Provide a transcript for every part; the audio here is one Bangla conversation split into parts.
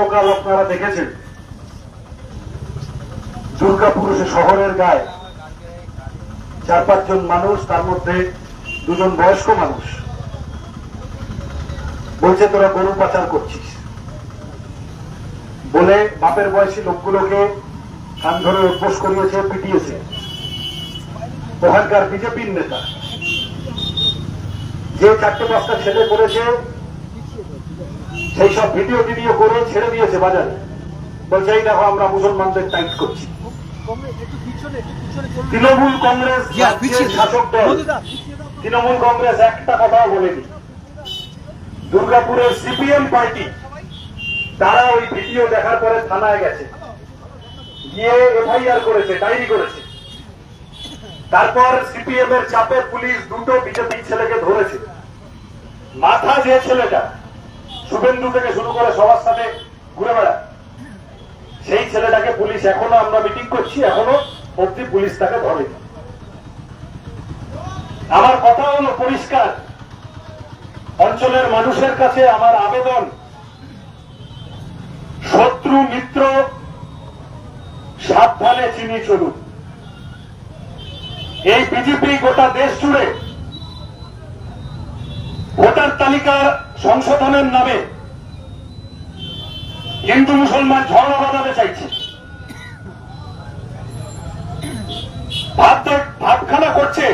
গতকাল আপনারা দেখেছেন? দুর্গাপুর শহরের গায়ে চার পাঁচজন মানুষ, তার মধ্যে দুজন বয়স্ক মানুষ। বলছে, তোরা গরু পাচার করছিস। বলে বাপের বয়সী লোকগুলোকে কান ধরে অভ্যোস করিয়েছে, পিটিয়েছে। ওখানকার বিজেপির নেতা যে চারটে পাঁচটা ছেলে করেছে সেই সব ভিডিও টিডিও করে ছেড়ে দিয়েছে বাজারে। বলছে এই দেখো আমরা মুসলমানদের টাইট করছি। তৃণমূল কংগ্রেস শাসক দল তৃণমূল কংগ্রেস একটা কথাও বলেনি। দুর্গাপুরের সিপিএম পার্টি তারা ওই ভিডিও দেখার পরে থানায় গেছে। গিয়ে এফআইআর করেছে ডায়েরি করেছে। তারপর সিপিএম এর চাপে পুলিশ দুটো বিজেপি ছেলেকে ধরেছে। মাথা যে ছেলেটা শুভেন্দু থেকে শুরু করে সবার সাথে ঘুরে বেড়ায়। সেই ছেলেটাকে পুলিশ এখনও আমরা মিটিং করছি, এখনও অব্দি পুলিশ তাকে ধরে আমার কথা হলো পরিষ্কার। অঞ্চলের মানুষের কাছে আমার আবেদন, শত্রু মিত্র সাবধানে চিনি চলুন এই বিজেপি গোটা দেশ জুড়ে ভোটার তালিকার সংশোধনের নামে হিন্দু মুসলমান ঝগড়া বাঁধাতে চাইছে। ভাব ভাবখানা করছে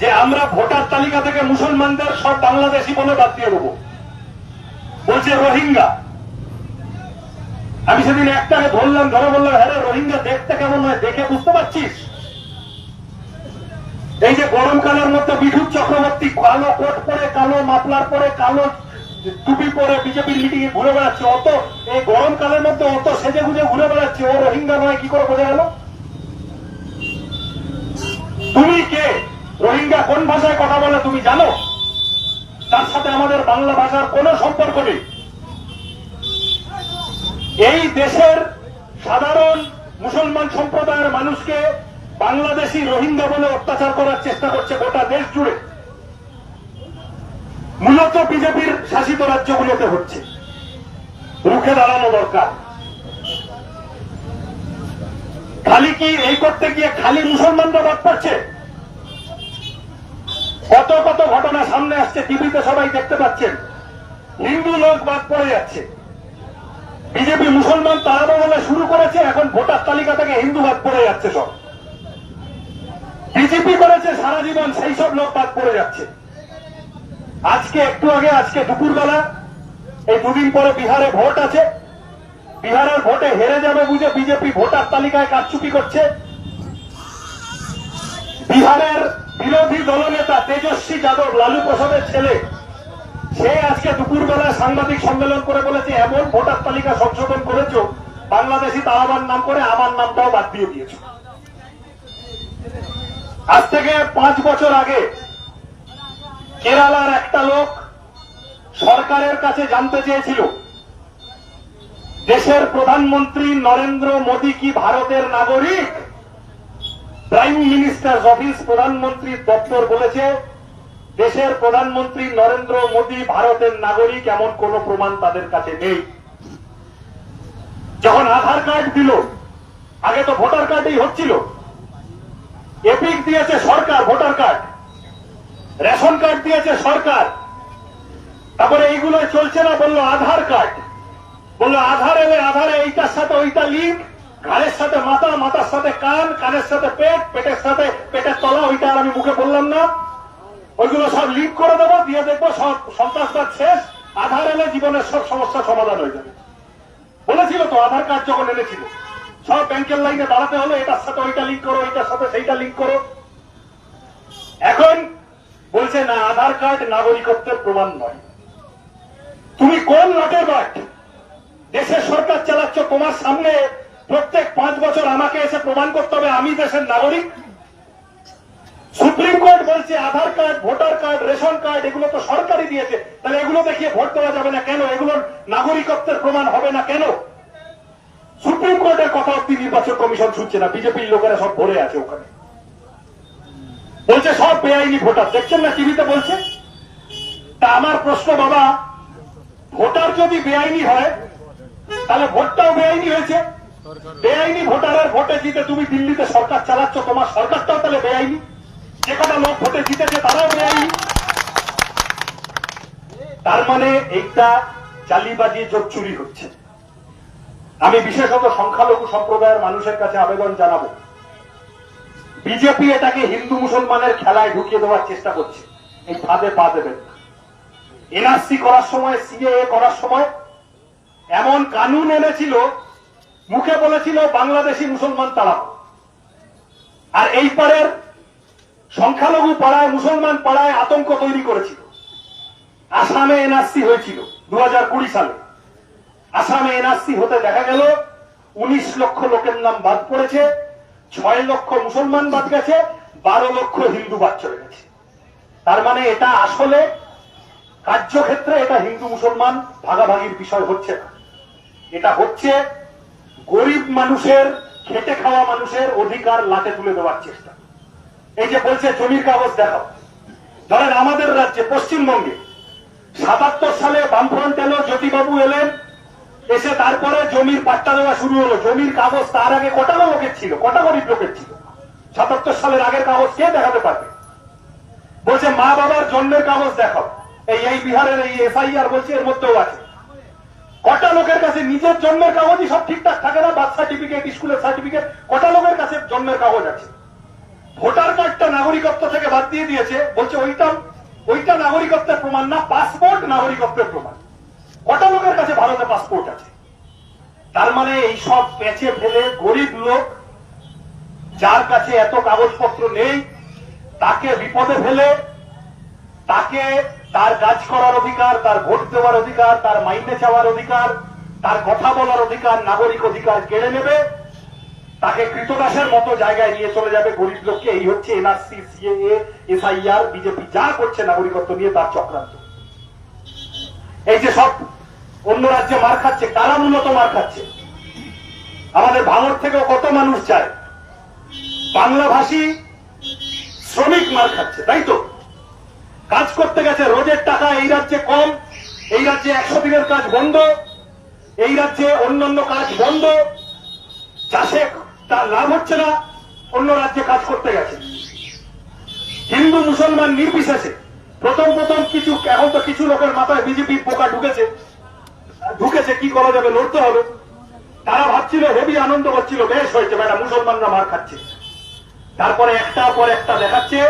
যে আমরা ভোটার তালিকা থেকে মুসলমানদের সব বাংলাদেশি বলে বাদ দিয়ে দেবো। বলছে রোহিঙ্গা। আমি সেদিন একটাকে ধরলাম, ধরে বললাম হ্যাঁ রোহিঙ্গা দেখতে কেমন হয়, দেখে বুঝতে পারছিস? এই যে গরমকালের মধ্যে বিদ্যুৎ চক্রবর্তী, কালো কোট পরে, কালো মাফলার পরে, কালো টুপি পরে বিজেপির মিটিং এ ঘুরে বেড়াচ্ছে। অত এই গরমকালের মধ্যে অত সেজে গুজে ঘুরে বেড়াচ্ছে। ও রোহিঙ্গা নয়, কি করে বোঝা গেল? তুমি কে? রোহিঙ্গা কোন ভাষায় কথা বলে তুমি জানো? তার সাথে আমাদের বাংলা ভাষার কোনো সম্পর্ক নেই। এই দেশের সাধারণ মুসলমান সম্প্রদায়ের মানুষকে বাংলাদেশি রোহিঙ্গা বলে অত্যাচার করার চেষ্টা করছে গোটা দেশ জুড়ে। মূলত বিজেপির শাসিত রাজ্যগুলোতে হচ্ছে। রুখে দাঁড়ানো দরকার। খালি কি এই করতে গিয়ে খালি মুসলমানরা বাদ পাচ্ছে কত কত ঘটনা সামনে আসছে, টিভিতে সবাই দেখতে পাচ্ছেন। হিন্দু লোক বাদ পড়ে যাচ্ছে। বিজেপি মুসলমান তাড়াবো বলে শুরু করেছে, এখন ভোটার তালিকা থেকে হিন্দু বাদ পড়ে যাচ্ছে সব। বিজেপি করেছে, সারা জীবন সেই সব লোক বাদ পড়ে যাচ্ছে। আজকে, একটু আগে, আজকে দুপুরবেলা, এই দুদিন পরে বিহারে ভোট আছে। বিহারের ভোটে হেরে যাবে বুঝে বিজেপি ভোটার তালিকায় কারচুপি করছে। বিহারের বিরোধী দলনেতা তেজস্বী যাদব, লালু প্রসাদের ছেলে, সে আজকে দুপুরবেলা সাংবাদিক সম্মেলন করে বলেছে, এমন ভোটার তালিকা সংশোধন করেছ, বাংলাদেশি তালাবার নাম করে আমার নামটাও বাদ দিয়ে দিয়েছ। আজ থেকে পাঁচ বছর আগে কেরালার একটা লোক সরকারের কাছে জানতে চেয়েছিল, দেশের প্রধানমন্ত্রী নরেন্দ্র মোদী কি ভারতের নাগরিক? প্রাইম মিনিস্টার অফিস প্রধানমন্ত্রীর দপ্তর বলেছে, দেশের প্রধানমন্ত্রী নরেন্দ্র মোদী ভারতের নাগরিক এমন কোন প্রমাণ তাদের কাছে নেই। যখন আধার কার্ড দিল, আগে তো ভোটার কার্ডই হচ্ছিল। এপিক দিয়েছে সরকার, ভোটার কার্ড। রেশন কার্ড দিয়েছে সরকার। তারপরে এইগুলো চলছে না, বলল আধার কার্ড। বলল আধার এলে আধারে এইটার সাথে ওইটা লিঙ্ক ঘাড়ের সাথে মাথা, মাথার সাথে কান, কানের সাথে পেট, পেটের সাথে পেটের তলা, ওইটা আর আমি মুখে বললাম না। ওইগুলো সব লিঙ্ক করে দেবো, দিয়ে দেখব সব সন্ত্রাসবাদ শেষ, আধার এলে জীবনের সব সমস্যার সমাধান হয়ে যাবে। বলেছিল তো, আধার কার্ড যখন এনেছিল। সব ব্যাংকের লাইনে দাঁড়াতে হলো এটার সাথে ওইটা লিঙ্ক করো, এটার সাথে সেইটা লিঙ্ক করো। এখন বলছে না, আধার কার্ড নাগরিকত্বের প্রমাণ নয়। তুমি কোন লটে বাট দেশের সরকার চালাচ্ছ, তোমার সামনে প্রত্যেক পাঁচ বছর আমাকে এসে প্রমাণ করতে হবে আমি দেশের নাগরিক? সুপ্রিম কোর্ট বলছে Aadhaar card, voter card, ration card, এগুলো তো সরকারই দিয়েছে। তাহলে এগুলো দেখিয়ে ভোট দেওয়া যাবে না কেন? এগুলোর নাগরিকত্বের প্রমাণ হবে না কেন? সুপ্রিম কোর্টের কথা অব্দি নির্বাচন কমিশন শুনছে না, বিজেপির লোকেরা সব ভরে আছে ওখানে। বলছে সব বেআইনি ভোটার, দেখছেন না টিভিতে বলছে? তা আমার প্রশ্ন, বাবা, ভোটার যদি বেআইনি হয়, তাহলে ভোটটাও বেআইনি হয়েছে। বেআইনি ভোটারের ভোটে জিতে তুমি দিল্লিতে সরকার চালাচ্ছ, তোমার সরকারটাও তাহলে বেআইনি। যে কটা লোক ভোটে জিতেছে, তারাও বেআইনি। তার মানে এইটা চালিবাজি চোখ চুরি হচ্ছে। আমি বিশেষত সংখ্যালঘু সম্প্রদায়ের মানুষের কাছে আবেদন জানাব। বিজেপি এটাকে হিন্দু মুসলমানের খেলায় ঢুকিয়ে দেওয়ার চেষ্টা করছে। এই ফাঁদে পা দেবেন এনআরসি করার সময়, সিএএ করার সময় এমন কানুন এনেছিল, মুখে বলেছিল বাংলাদেশি মুসলমান তাড়াবো আর এই পারের সংখ্যালঘু পাড়ায়, মুসলমান পাড়ায় আতঙ্ক তৈরি করেছিল। আসামে এনআরসি হয়েছিল, দু হাজার কুড়ি সালে। আসামে এনআরসি হতে দেখা গেল, উনিশ লক্ষ লোকের নাম বাদ পড়েছে, ছয় লক্ষ মুসলমান বাদ গেছে, বারো লক্ষ হিন্দু বাদ চলে গেছে। তার মানে এটা আসলে কার্যক্ষেত্রে এটা হিন্দু মুসলমান ভাগাভাগির বিষয় হচ্ছে না। এটা হচ্ছে গরিব মানুষের, খেটে খাওয়া মানুষের অধিকার লাটে তুলে দেওয়ার চেষ্টা। এই যে বলছে, জমির কাগজ দেখাও। ধরেন আমাদের রাজ্যে, পশ্চিমবঙ্গে সাতাত্তর সালে বামফ্রন্ট এলো, জ্যোতিবাবু এলেন এসে তারপরে জমির পাট্টা দেওয়া শুরু হলো। জমির কাগজ তার আগে কটা লোকের ছিল? কটা গরিব লোকের ছিল? সাতাত্তর সালের আগের কাগজ কে দেখাতে পারবে? বলছে, মা বাবার জন্মের কাগজ দেখাও। এই এই বিহারের এই এসআইআর বলছে, এর মধ্যেও আছে। কটা লোকের কাছে নিজের জন্মের কাগজই সব ঠিকঠাক থাকে না? বার্থ সার্টিফিকেট, স্কুলের সার্টিফিকেট, কটা লোকের কাছে জন্মের কাগজ আছে? ভোটার কার্ডটা নাগরিকত্ব থেকে বাদ দিয়ে দিয়েছে। বলছে ওইটা ওইটা নাগরিকত্বের প্রমাণ না, পাসপোর্ট নাগরিকত্বের প্রমাণ। কটা লোকের কাছে ভারতে পাসপোর্ট আছে। তার মানে এই সব পেঁচে ফেলে গরিব লোক যার কাছে এত কাগজপত্র নেই, তাকে বিপদে ফেলে, তাকে তার কাজ করার অধিকার, তার ভোট দেওয়ার অধিকার, তার মাইনে চাওয়ার অধিকার, তার কথা বলার অধিকার, নাগরিক অধিকার কেড়ে নেবে, তাকে কৃতদাসের মতো জায়গায় নিয়ে চলে যাবে গরিব লোককে। এই হচ্ছে এনআরসি, সিএএ, এসআইআর, বিজেপি যা করছে নাগরিকত্ব নিয়ে তার চক্রান্ত। এই যে সব অন্য রাজ্যে মার খাচ্ছে কারা মূলত মার খাচ্ছে। আমাদের ভাঙর থেকেও কত মানুষ যায়, বাংলা ভাষী শ্রমিক মার খাচ্ছে, তাই তো? কাজ করতে গেছে, রোজের টাকা এই রাজ্যে কম, এই রাজ্যে একশো দিনের কাজ বন্ধ, এই রাজ্যে অন্যান্য কাজ বন্ধ, চাষে তার লাভ হচ্ছে না, অন্য রাজ্যে কাজ করতে গেছে। হিন্দু মুসলমান নির্বিশেষে প্রথম প্রথম কিছু, এখন তো কিছু লোকের মাথায় বিজেপির পোকা ঢুকেছে ঢুকেছে, কি করা যাবে? লড়তে হবে। তারা ভাবছিল হেভি আনন্দ করছিল, বেশ হয়েছে ম্যাডাম মুসলমানরা মার খাচ্ছে। তারপরে একটা পর একটা দেখাচ্ছে,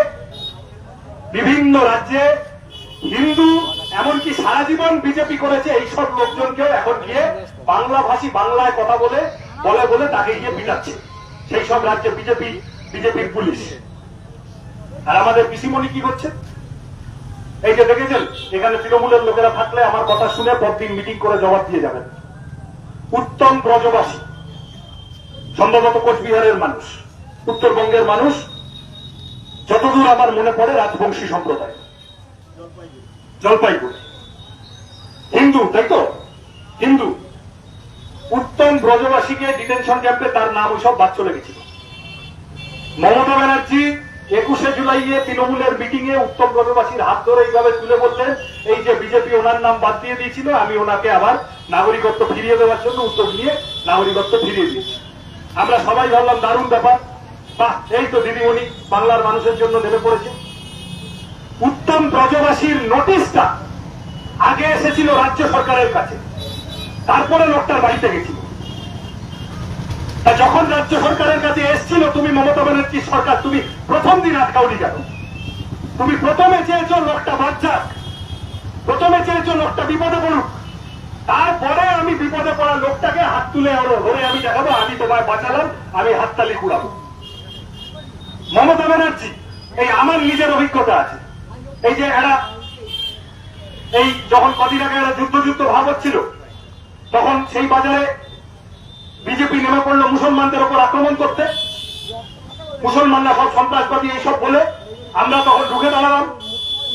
বিভিন্ন রাজ্যে হিন্দু, এমনকি সারা জীবন বিজেপি করেছে, এইসব লোকজনকেও এখন গিয়ে বাংলা ভাষী বাংলায় কথা বলে বলে বলে তাকে গিয়ে পিটাচ্ছে। সেই সব রাজ্যে বিজেপি, বিজেপির পুলিশ। আর আমাদের পিসিমণি কি করছে? এই যে দেখেছেন, এখানে তৃণমূলের লোকেরা থাকলে আমার কথা শুনে পরদিন মিটিং করে জবাব দিয়ে যাবেন। উত্তম ব্রজবাসী, সম্ভবত কোচবিহারের মানুষ, উত্তরবঙ্গের মানুষ, যতদূর আমার মনে পড়ে রাজবংশী সম্প্রদায়। জলপাইগুড়ি। হিন্দু, তাই তো? হিন্দু। উত্তম ব্রজবাসীকে ডিটেনশন ক্যাম্পে তার নাম ওইসব বাদ চলে গেছিল। মমতা ব্যানার্জি একুশে জুলাইয়ে তৃণমূলের মিটিং এ উত্তম ব্রজবাসীর হাত ধরে এইভাবে তুলে বললেন, এই যে বিজেপি ওনার নাম বাদ দিয়ে দিয়েছিল, আমি ওনাকে আবার নাগরিকত্ব ফিরিয়ে দেওয়ার জন্য উদ্যোগ নিয়ে নাগরিকত্ব ফিরিয়ে দিয়েছি। আমরা সবাই ভাবলাম, দারুণ ব্যাপার। বাহ, এই তো দিদিমণি বাংলার মানুষের জন্য নেমে পড়েছে উত্তম ব্রজবাসীর নোটিশটা আগে এসেছিল রাজ্য সরকারের কাছে। তারপরে লোকটার বাড়িতে গেছিল। যখন রাজ্য সরকারের কাছে এসেছিল, তুমি মমতা ব্যানার্জি সরকার, তুমি প্রথম দিন আটকাওনি কেন তুমি প্রথমে চেয়েছো লোকটা বাচ্চাক প্রথমে চেয়েছো লোকটা বিপদে পড়ুক। তারপরে আমি বিপদে পড়া লোকটাকে হাত তুলে আরও ধরে আমি দেখাবো, আমি তোমায় বাঁচালাম, আমি হাততালি কুড়াবো। মমতা ব্যানার্জি, এই আমার নিজের অভিজ্ঞতা আছে। এই যে এরা, এই যখন কদিন আগে এরা যুদ্ধ যুদ্ধ ভাব হচ্ছিল, তখন সেই বাজারে বিজেপি নেমে পড়ল মুসলমানদের ওপর আক্রমণ করতে। মুসলমানরা সব সন্ত্রাসবাদী এইসব বলে আমরা তখন ঢুকে দাঁড়ালাম।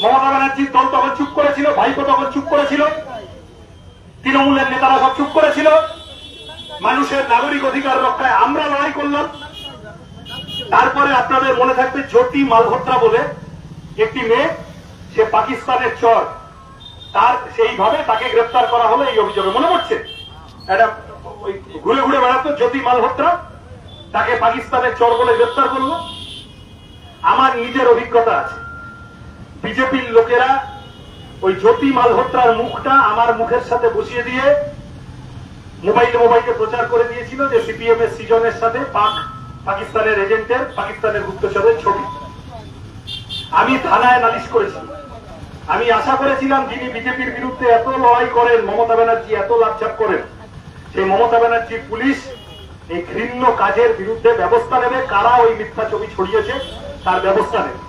মমতা ব্যানার্জির দল তখন চুপ করেছিল, ভাইপো তখন চুপ করেছিল, তৃণমূলের নেতারা সব চুপ করেছিল। মানুষের নাগরিক অধিকার রক্ষায় আমরা লড়াই করলাম। তারপরে আপনাদের মনে থাকবে জ্যোতি মালহোত্রা বলে একটি মেয়ে, সে পাকিস্তানের চর। তার সেইভাবে তাকে গ্রেপ্তার করা হলো এই অভিযোগে। মনে পড়ছে? একটা ঘুরে ঘুরে বেড়াতো জ্যোতি মালহোত্রা। তাকে পাকিস্তানের চর বলে গ্রেপ্তার করল। আমার নিজের অভিজ্ঞতা আছে। বিজেপির লোকেরা ওই জ্যোতি মালহোত্রার মুখটা আমার মুখের সাথে বসিয়ে দিয়ে মোবাইলে মোবাইলে প্রচার করে দিয়েছিল যে সিপিএম এর সিজনের সাথে পাক পাকিস্তানের এজেন্টের, পাকিস্তানের গুপ্তচরের ছবি। আমি থানায় নালিশ করেছি। আমি আশা করেছিলাম যিনি বিজেপির বিরুদ্ধে এত লড়াই করেন, মমতা ব্যানার্জি এত লাভঝাপ করেন সেই মমতা ব্যানার্জি পুলিশ এই ঘৃণ্য কাজের বিরুদ্ধে ব্যবস্থা নেবে, কারা ওই মিথ্যা ছবি ছড়িয়েছে, তার ব্যবস্থা নেবে।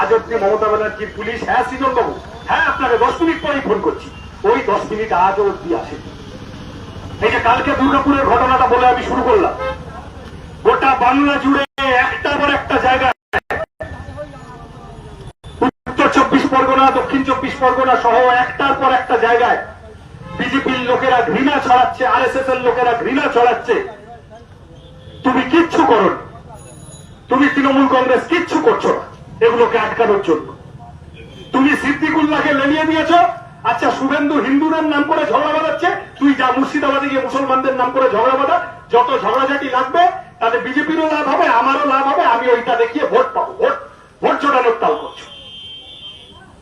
আজ অব্দি মমতা ব্যানার্জির পুলিশ হ্যাঁ সৃজন বাবু হ্যাঁ আপনাকে দশ মিনিট পরেই ফোন করছি। ওই দশ মিনিট আজও অব্দি আসে এই যে কালকে দুর্গাপুরের ঘটনাটা বলে আমি শুরু করলাম। গোটা বাংলা জুড়ে একটার পর একটা জায়গায় উত্তর চব্বিশ পরগনা, দক্ষিণ চব্বিশ পরগনা সহ একটার পর একটা জায়গায় বিজেপির লোকেরা ঘৃণা ছড়াচ্ছে আর এস এর লোকেরা ঘৃণা ছড়াচ্ছে। তুমি কিচ্ছু করো তুমি তৃণমূল কংগ্রেস কিচ্ছু করছ না। এগুলোকে আটকানোর জন্য। তুমি সিদ্দিকুল্লাহকে লেলিয়ে দিয়েছ। আচ্ছা শুভেন্দু হিন্দুদের নাম করে ঝগড়া বাঁধাচ্ছে। তুই যা মুর্শিদাবাদে গিয়ে মুসলমানদের নাম করে ঝগড়া বাঁধা। যত ঝগড়াঝাটি লাগবে, তাতে বিজেপিরও লাভ হবে, আমারও লাভ হবে। আমি ওইটা দেখিয়ে ভোট পাবো। ভোট ভোট জোটানোর তাল করছ।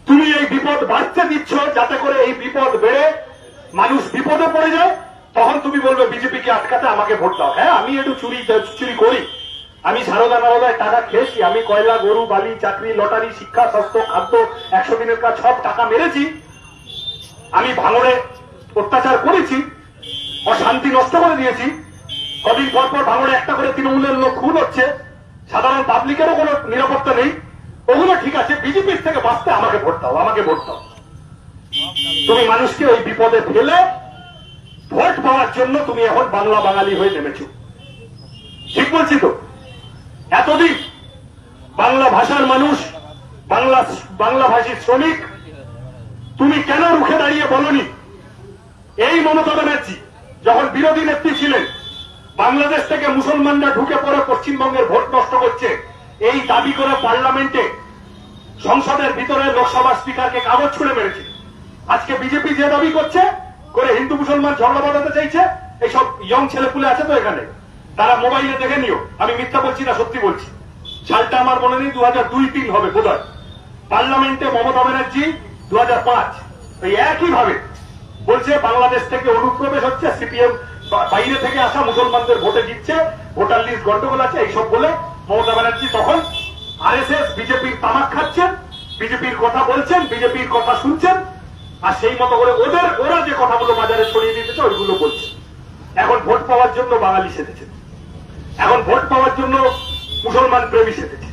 তুমি এই বিপদ বাড়তে দিচ্ছ, যাতে করে এই বিপদ বেড়ে মানুষ বিপদে পড়ে যায়, তখন তুমি বলবে, বিজেপিকে আটকাতে আমাকে ভোট দাও। হ্যাঁ আমি একটু চুরি চুরি করি। আমি সারদা নারদায় টাকা খেয়েছি, আমি কয়লা, গরু, বালি, চাকরি, লটারি, শিক্ষা, স্বাস্থ্য, খাদ্য, একশো দিনের কাজ, সব টাকা মেরেছি। আমি ভাঙড়ে অত্যাচার করেছি, অশান্তি নষ্ট করে দিয়েছি। কদিন পর পর ভাঙড়ে একটা করে তৃণমূলের লোক খুন হচ্ছে। সাধারণ পাবলিকেরও কোনো নিরাপত্তা নেই। ওগুলো ঠিক আছে, বিজেপির থেকে বাঁচতে আমাকে ভোট দাও, আমাকে ভোট দাও। তুমি মানুষকে ওই বিপদে ফেলে ভোট পাওয়ার জন্য তুমি এখন বাংলা বাঙালি হয়ে নেমেছো। ঠিক বলছি তো? এতদিন বাংলা ভাষার মানুষ, বাংলা বাংলা ভাষী শ্রমিক, তুমি কেন রুখে দাঁড়িয়ে বলনি? এই মমতা ব্যানার্জি যখন বিরোধী নেত্রী ছিলেন, বাংলাদেশ থেকে মুসলমানরা ঢুকে পড়ে পশ্চিমবঙ্গের ভোট নষ্ট করছে। এই দাবি করে পার্লামেন্টে সংসদের ভিতরে লোকসভা স্পিকারকে কাগজ ছুড়ে মেরেছে। আজকে বিজেপি যে দাবি করছে, করে হিন্দু মুসলমান ঝগড়া বাঁধাতে চাইছে এইসব ইয়ং ছেলেপুলে আছে তো এখানে। তারা মোবাইলে দেখে নিও, আমি মিথ্যা বলছি না, সত্যি বলছি। সালটা আমার মনে নেই দু হাজার দুই তিন হবে, বোধহয়। পার্লামেন্টে মমতা ব্যানার্জি দু হাজার পাঁচ। এই একই ভাবে বলছে, বাংলাদেশ থেকে অনুপ্রবেশ হচ্ছে, সিপিএম বাইরে থেকে আসা মুসলমানদের ভোটে জিতছে, ভোটার লিস্ট গন্ডগোল আছে, এইসব বলে মমতা ব্যানার্জি তখন আরএসএস, বিজেপির তামাক খাচ্ছেন, বিজেপির কথা বলছেন, বিজেপির কথা শুনছেন আর সেই মতো করে ওদের, ওরা যে কথাগুলো বাজারে ছড়িয়ে দিতেছে ওইগুলো বলছে। এখন ভোট পাওয়ার জন্য বাঙালি সেজেছে এখন ভোট পাওয়ার জন্য মুসলমান প্রেমী সেজেছে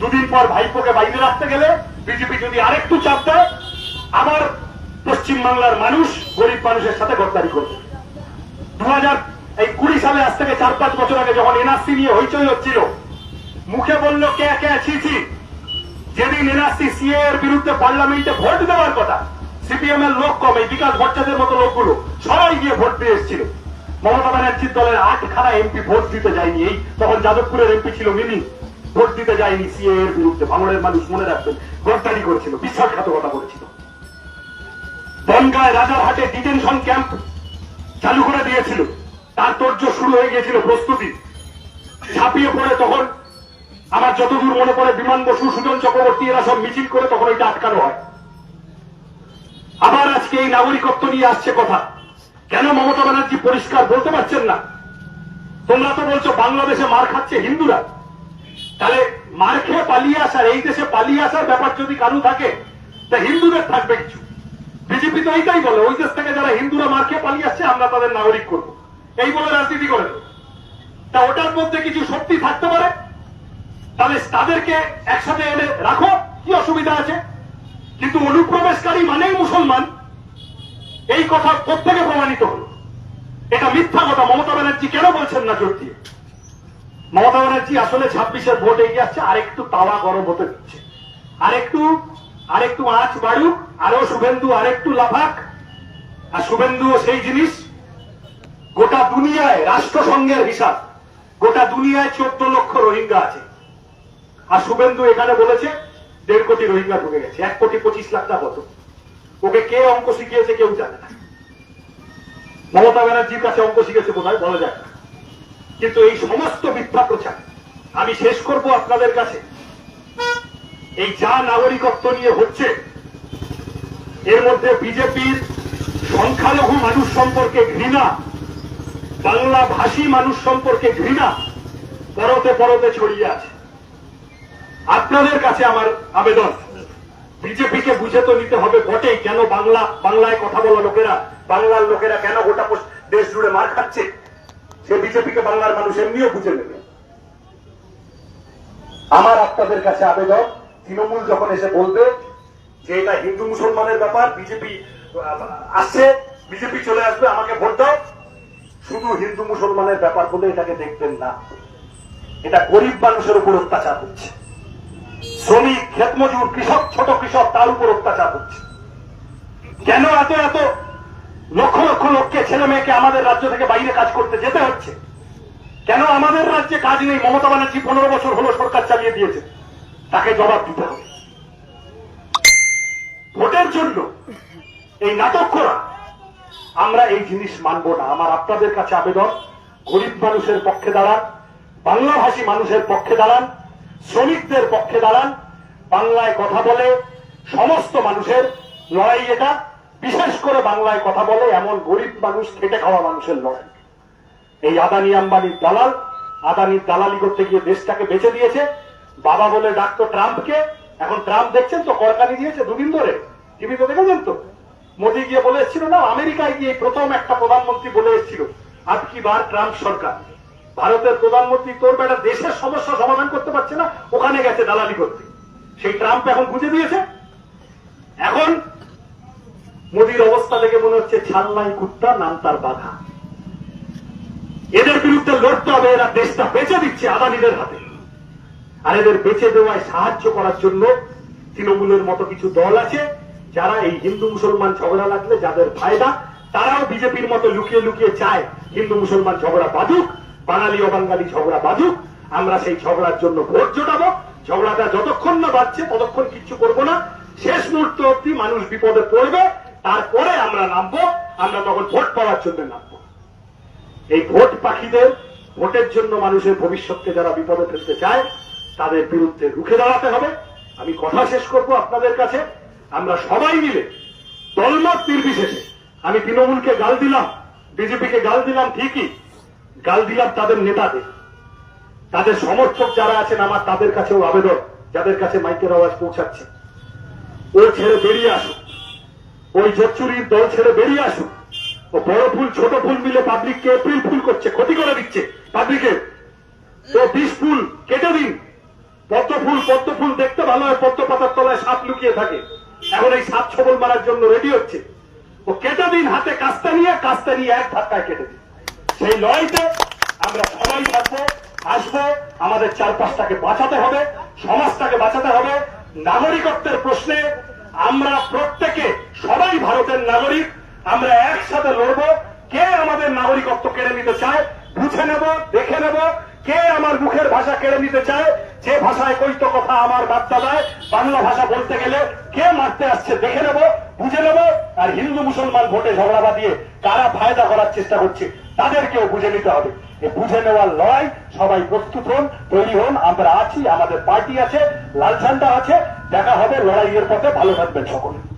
দুদিন পর ভাইপোকে বাইরে রাখতে গেলে বিজেপি যদি আরেকটু চাপ দেয়, আবার পশ্চিম বাংলার মানুষ গরিব মানুষের সাথে গদ্দারি করবে। দু হাজার এই কুড়ি সালে আজ থেকে চার পাঁচ বছর আগে যখন এনআরসি নিয়ে হইচই হচ্ছিল, মুখে বলল, কে কে ছিছি যেদিন এনআরসি সিএ এর বিরুদ্ধে পার্লামেন্টে ভোট দেওয়ার কথা সিপিএম এর লোক কম, এই বিকাশ ভট্টাচার্যের মতো লোকগুলো। সবাই গিয়ে ভোট দিয়ে এসেছিল। মমতা ব্যানার্জির দলের আটখানা এমপি ভোট দিতে যায়নি এই, তখন যাদবপুরের এমপি ছিল মিনি ভোট দিতে যায়নি সিএ এর বিরুদ্ধে। ভাঙড়ের মানুষ মনে রাখবেন, গদ্দারি করেছিল, বিশ্বাসঘাতকতা করেছিল। বনগায় রাজারহাটে ডিটেনশন ক্যাম্প চালু করে দিয়েছিল। তার তোর্য শুরু হয়ে গিয়েছিল প্রস্তুতি। ঝাঁপিয়ে পড়ে তখন, আমার যতদূর মনে পড়ে, বিমান বসু, সুজন চক্রবর্তী, এরা সব মিছিল করে তখন ওইটা আটকানো হয়। আবার আজকে এই নাগরিকত্ব নিয়ে আসছে কথা। কেন মমতা ব্যানার্জি পরিষ্কার বলতে পারছেন না? তোমরা তো বলছো বাংলাদেশে মার খাচ্ছে হিন্দুরা। তাহলে মার খেয়ে পালিয়ে আসার, এই দেশে পালিয়ে আসার ব্যাপার যদি কারু থাকে, তা হিন্দুদের থাকবে কিছু। বিজেপি তো এইটাই বলে, ওই দেশ থেকে যারা হিন্দুরা মার খেয়ে পালিয়ে আসছে, আমরা তাদের নাগরিক করব। এই বলে রাজনীতি করে। তা ওটার মধ্যে কিছু সত্যি থাকতে পারে? তাহলে তাদেরকে একসাথে এনে রাখো, কি অসুবিধা আছে? কিন্তু অনুপ্রবেশকারী মানেই মুসলমান। এই কথা প্রত্যেকে প্রমাণিত হল। এটা মিথ্যা কথা। মমতা ব্যানার্জি কেন বলছেন না জোর দিয়ে মমতা ব্যানার্জি আসলে ছাব্বিশের ভোট এগিয়ে আসছে, আরেকটু তাওয়া গরম হতে দিচ্ছে। আরেকটু আরেকটু আঁচ বাড়ুক। আরও শুভেন্দু, আরেকটু লাফাক। আর শুভেন্দুও সেই জিনিস। গোটা দুনিয়ায় রাষ্ট্রসংঘের হিসাব। গোটা দুনিয়ায় চোদ্দ লক্ষ রোহিঙ্গা আছে। আর শুভেন্দু এখানে বলেছে দেড় কোটি রোহিঙ্গা ঢুকে গেছে, এক কোটি পঁচিশ লাখ টাকা কত? ওকে কে অঙ্ক শিখিয়েছে কেউ জানে না। মমতা ব্যানার্জির কাছে অঙ্ক শিখেছে বোধ হয় বলা যায় না। কিন্তু এই সমস্ত মিথ্যা প্রচার আমি শেষ করব আপনাদের কাছে। এই যা নাগরিকত্ব নিয়ে হচ্ছে, এর মধ্যে বিজেপির সংখ্যালঘু মানুষ সম্পর্কে ঘৃণা বাংলা ভাষী মানুষ সম্পর্কে ঘৃণা পরতে পরতে ছড়িয়ে আছে। আপনাদের কাছে আমার আবেদন। বিজেপিকে বুঝে তো নিতে হবে বটেই কেন বাংলা, বাংলায় কথা বলা লোকেরা, বাংলার লোকেরা কেন গোটা দেশ জুড়ে মার খাচ্ছে? সে বিজেপিকে বাংলার মানুষ এমনিও বুঝে নেবে। আমার আপনাদের কাছে আবেদন, তৃণমূল যখন এসে বলবে যে এটা হিন্দু মুসলমানের ব্যাপার, বিজেপি আসছে, বিজেপি চলে আসবে, আমাকে ভোট দাও। শুধু হিন্দু মুসলমানের ব্যাপার বলে এটাকে দেখবেন না। এটা গরিব মানুষের উপর অত্যাচার হচ্ছে। শ্রমিক, ক্ষেতমজুর, কৃষক, ছোট কৃষক, তার উপর অত্যাচার হচ্ছে। কেন এত এত লক্ষ লক্ষ লোককে, ছেলে মেয়েকে আমাদের রাজ্য থেকে বাইরে কাজ করতে যেতে হচ্ছে? কেন আমাদের রাজ্যে কাজ নেই? মমতা ব্যানার্জি পনেরো বছর হলো সরকার চালিয়ে দিয়েছে। তাকে জবাব দিতে হবে। ভোটের জন্য এই নাটক করা আমরা এই জিনিস মানব না। আমার আপনাদের কাছে আবেদন, গরিব মানুষের পক্ষে দাঁড়ান, বাংলাভাষী মানুষের পক্ষে দাঁড়ান শ্রমিকদের পক্ষে দাঁড়ান, বাংলায় কথা বলে, সমস্ত মানুষের লড়াই এটা, বিশেষ করে বাংলায় কথা বলে এমন গরিব মানুষ, খেটে খাওয়া মানুষের লড়াই। এই আদানি আম্বানির দালাল, আদানির দালালি করতে গিয়ে দেশটাকে বেঁচে দিয়েছে। বাবা বলে ডাকতো ট্রাম্পকে, এখন ট্রাম্প দেখছেন তো করকানি দিয়েছে দুদিন ধরে। টিভিতে দেখেছেন তো? মোদি গিয়ে বলে এসেছিল না, আমেরিকায় গিয়ে প্রথম একটা প্রধানমন্ত্রী বলে এসেছিল, আজ কি বার ট্রাম্প সরকার? ভারতের প্রধানমন্ত্রী তোর বেটা দেশের সমস্যা সমাধান করতে পারছে না, ওখানে গেছে দালালি করতে। সেই ট্রাম্প এখন বুঝে দিয়েছে। এখন মোদির অবস্থা দেখে মনে হচ্ছে ছাল্লাই কুত্তা, নাম তার বাঘা। এদের বিরুদ্ধে লড়তে হবে, এরা দেশটা বেঁচে দিচ্ছে আদানিদের হাতে। আর এদের বেঁচে দেওয়ায় সাহায্য করার জন্য তৃণমূলের মতো কিছু দল আছে, যারা এই হিন্দু মুসলমান ঝগড়া লাগলে যাদের ফায়দা, তারাও বিজেপির মতো লুকিয়ে লুকিয়ে চায় হিন্দু মুসলমান ঝগড়া বাঁধুক বাঙালি অবাঙ্গালি ঝগড়া বাঁধুক, আমরা সেই ঝগড়ার জন্য ভোট জোটাবো। ঝগড়াটা যতক্ষণ না বাড়ছে, ততক্ষণ কিচ্ছু করব না। শেষ মুহূর্ত অব্দি মানুষ বিপদে পড়বে, তারপরে আমরা নামবো, আমরা তখন ভোট পাওয়ার জন্য নামবো। এই ভোট পাখিদের, ভোটের জন্য মানুষের ভবিষ্যৎকে যারা বিপদে ফেলতে চায়, তাদের বিরুদ্ধে রুখে দাঁড়াতে হবে। আমি কথা শেষ করব আপনাদের কাছে। আমরা সবাই মিলে দলমত নির্বিশেষে, আমি তৃণমূলকে গাল দিলাম, বিজেপিকে গাল দিলাম ঠিকই গাল দিলাম তাদের নেতাদের। তাদের সমর্থক যারা আছেন আমার তাদের কাছেও আবেদন, যাদের কাছে মাইকের আওয়াজ পৌঁছাচ্ছে। ও ছেড়ে বেরিয়ে আসুক ওই জোচ্চুরির দল ছেড়ে বেরিয়ে আসুক ও বড় ফুল, ছোট ফুল মিলে পাবলিককে এপ্রিল ফুল করছে, ক্ষতি করে দিচ্ছে পাবলিকের তো বিষ ফুল কেটে দিন। পদ্ম ফুল পদ্ম ফুল দেখতে ভালো হয়, পদ্ম পাতার তলায় সাপ লুকিয়ে থাকে। এখন এই সাপ ছবল মারার জন্য রেডি হচ্ছে। ও কেটে দিন হাতে কাস্তা নিয়ে কাস্তা নিয়ে এক ধাক্কায় কেটে দিন। সেই লড়াইতে আমরা সবাই থাকব, আসব। আমাদের চারপাশটাকে বাঁচাতে হবে, সমাজটাকে বাঁচাতে হবে। নাগরিকত্বের প্রশ্নে আমরা প্রত্যেকে সবাই ভারতের নাগরিক। আমরা একসাথে লড়বো। কে আমাদের নাগরিকত্ব কেড়ে নিতে চায়, বুঝে নেব, দেখে নেব। কে আমার মুখের ভাষা কেড়ে নিতে চায়, যে ভাষায় কইতো কথা আমার বার্তা দেয়, বাংলা ভাষা বলতে গেলে কে মারতে আসছে দেখে নেব, বুঝে নেব। আর হিন্দু মুসলমান ভোটে ঝগড়া বাঁধিয়ে কারা ফায়দা করার চেষ্টা করছে তাদেরকেও বুঝে নিতে হবে। বুঝে নেওয়ার লড়াই সবাই প্রস্তুত হন, তৈরি হন, আমরা আছি, আমাদের পার্টি আছে, লাল ঝান্ডা আছে, দেখা হবে, লড়াইয়ের পথে ভালো থাকবেন সকলে।